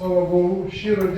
Слава Богу, щиро дякую.